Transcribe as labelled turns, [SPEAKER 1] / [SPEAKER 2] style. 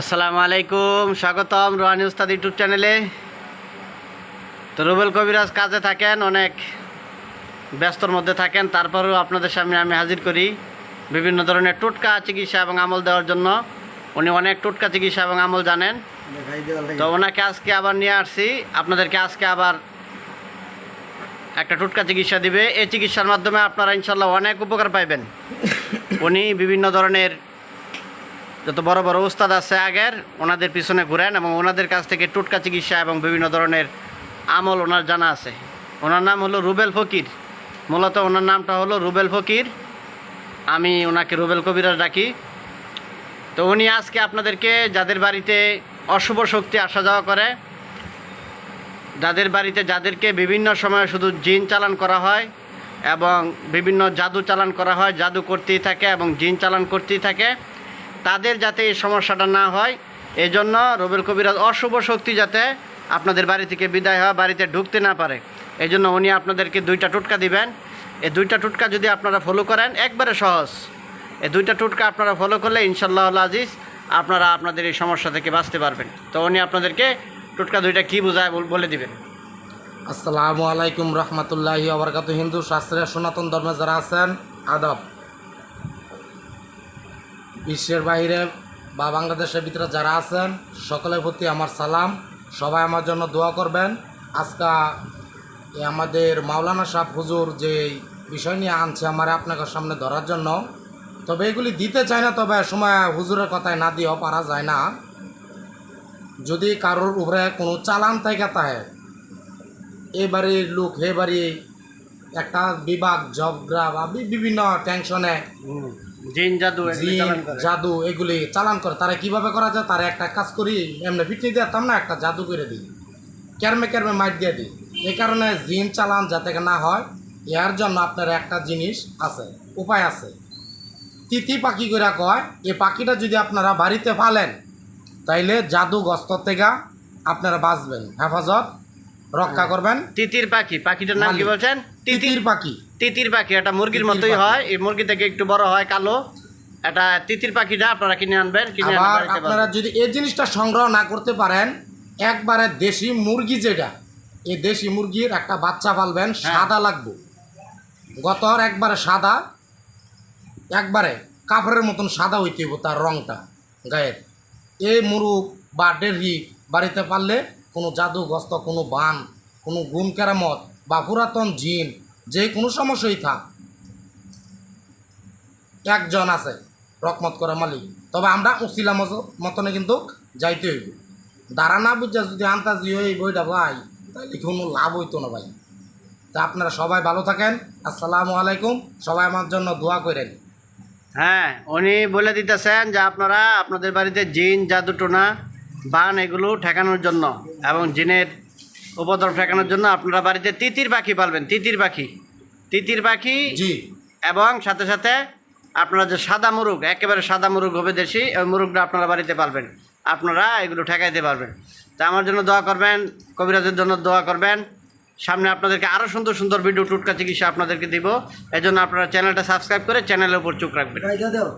[SPEAKER 1] আসসালামু আলাইকুম, স্বাগতম রোহানি উস্তাদ ইউটিউব চ্যানেলে। তো রুবেল কবিরাজ কাজে থাকেন, অনেক ব্যস্তর মধ্যে থাকেন, তারপরেও আপনাদের সামনে আমি হাজির করি বিভিন্ন ধরনের টোটকা চিকিৎসা এবং আমল দেওয়ার জন্য। উনি অনেক টোটকা চিকিৎসা এবং আমল জানেন। তো ওনাকে আজকে আবার নিয়ে আসছি। আপনাদেরকে আজকে আবার একটা টোটকা চিকিৎসা দিবে। এই চিকিৎসার মাধ্যমে আপনারা ইনশাল্লাহ অনেক উপকার পাইবেন। উনি বিভিন্ন ধরনের যত বড় বড় উস্তাদ আছে আগের, ওনাদের পিছনে ঘুরেন এবং ওনাদের কাছ থেকে টোটকা চিকিৎসা এবং বিভিন্ন ধরনের আমল ওনার জানা আছে। ওনার নাম হলো রুবেল ফকির। মূলত ওনার নামটা হলো রুবেল ফকির। আমি ওনাকে রুবেল কবিরাজ ডাকি। তো উনি আজকে আপনাদেরকে যাদের বাড়িতে অশুভ শক্তি আসা যাওয়া করে, যাদের বাড়িতে যাদেরকে বিভিন্ন সময় শুধু জিন চালান করা হয় এবং বিভিন্ন জাদু চালান করা হয়, জাদু করতেই থাকে এবং জিন চালান করতেই থাকে তাদের যাতে এই সমস্যাটা না হয় এই জন্য রবিল কবিরাজ অশুভ শক্তি যাতে আপনাদের বাড়ি থেকে বিদায় হয় বাড়িতে ঢুকতে না পারে। এই জন্য উনি আপনাদেরকে দুইটা টোটকা দিবেন। এই দুইটা টোটকা যদি আপনারা ফলো করেন, একবারে সহজ। এই দুইটা টোটকা আপনারা ফলো করলে ইনশাল্লাহ আজিজ আপনারা আপনাদের এই সমস্যা থেকে বাঁচতে পারবেন। তো উনি আপনাদেরকে টোটকা দুইটা কী বোঝায় বলে দিবেন?
[SPEAKER 2] আসসালামু আলাইকুম রহমতুল্লাহি আবরকাত হিন্দু শাস্ত্রের সনাতন ধর্মে যারা আছেন, আদব। বিশ্বের বাইরে বা বাংলাদেশের ভিতরে যারা আছেন, সকলের প্রতি আমার সালাম। সবাই আমার জন্য দোয়া করবেন। আজকা আমাদের মাওলানা সাহ হুজুর যে বিষয় নিয়ে আনছে আমার আপনাকে সামনে ধরার জন্য, তবে এগুলি দিতে চায় না, তবে সময় হুজুরের কথায় না দিয়েও পারা যায় না। যদি কারোর উপরে কোনো চালান থাকে তাহে এ বাড়ির লোক হে বাড়ি একটা বিভাগ, ঝগড়া বা বিভিন্ন টেনশনে
[SPEAKER 1] জিন জাদু।
[SPEAKER 2] জাদু এগুলি চালান করে। তারা কীভাবে করা যায়? তারা একটা কাজ করি এমনি দিতাম না একটা জাদু করে দিই। ক্যারমে ক্যারমে মাইট দিয়ে দিই। এই কারণে জিন চালান যাতে না হয় এর জন্য আপনার একটা জিনিস আছে উপায় আছে। তিতি পাখি করে কয় এই পাখিটা যদি আপনারা বাড়িতে পালেন তাইলে জাদু গস্ত থেকে আপনারা বাঁচবেন। হেফাজত রক্ষা করবেন।
[SPEAKER 1] তিতির পাখি পাখিটার নাম কি বলছেন? তিতির
[SPEAKER 2] পাখি।
[SPEAKER 1] তিতির পাখি এটা মুরগির মতোই হয়। এই মুরগি থেকে একটু বড় হয় কালো। এটা তিতির পাখিটা আপনারা কিনে আনবেন কিনে
[SPEAKER 2] আবার আপনারা যদি এই জিনিসটা সংগ্রহ না করতে পারেন একবারে দেশি মুরগি যেটা এই দেশি মুরগির একটা বাচ্চা পালবেন
[SPEAKER 1] হ্যাঁ।
[SPEAKER 2] সাদা লাগবে। গতর একবারে সাদা একবারে কাপড়ের মতন সাদা হইতে হইব তার রংটা গায়ের। এই মুরুগ বা ডেরি বাড়িতে পারলে কোনো জাদুগ্রস্ত, কোনো বান, কোনো গুম কেরামত বা পুরাতন জিন, যে কোনো সমস্যাই থাক। একজন আছে, রকমত করা মালিক। তবে আমরা মজ- মতনে কিন্তু যাইতে হইব। দাঁড়া না বুঝা যদি আন্তাজি হয়ে বইটা ভাই তাহলে কোনো লাভ হইতো না ভাই? তা আপনারা সবাই ভালো থাকেন। আসসালামু আলাইকুম। সবাই আমার জন্য দোয়া করেন।
[SPEAKER 1] হ্যাঁ উনি বলে দিতেছেন যে আপনারা আপনাদের বাড়িতে জিন, জাদু, টোনা বান এগুলো ঠেকানোর জন্য এবং জিনের উপদ্রব ঠেকানোর জন্য আপনারা বাড়িতে তিতির পাখি পালবেন তিতির পাখি। তিতির পাখি এবং সাথে সাথে আপনারা যে সাদা মুরগ একেবারে সাদা মুরগ হবে দেশি ওই মুরগটা আপনারা বাড়িতে পারবেন আপনারা এগুলো ঠেকাইতে পারবেন। তা আমার জন্য দোয়া করবেন কবিরাজের জন্য দোয়া করবেন। সামনে আপনাদেরকে আরও সুন্দর সুন্দর ভিডিও টুটকা চিকিৎসা আপনাদেরকে দিব। এই জন্য আপনারা চ্যানেলটা সাবস্ক্রাইব করে চ্যানেলের উপর চোখ রাখবেন।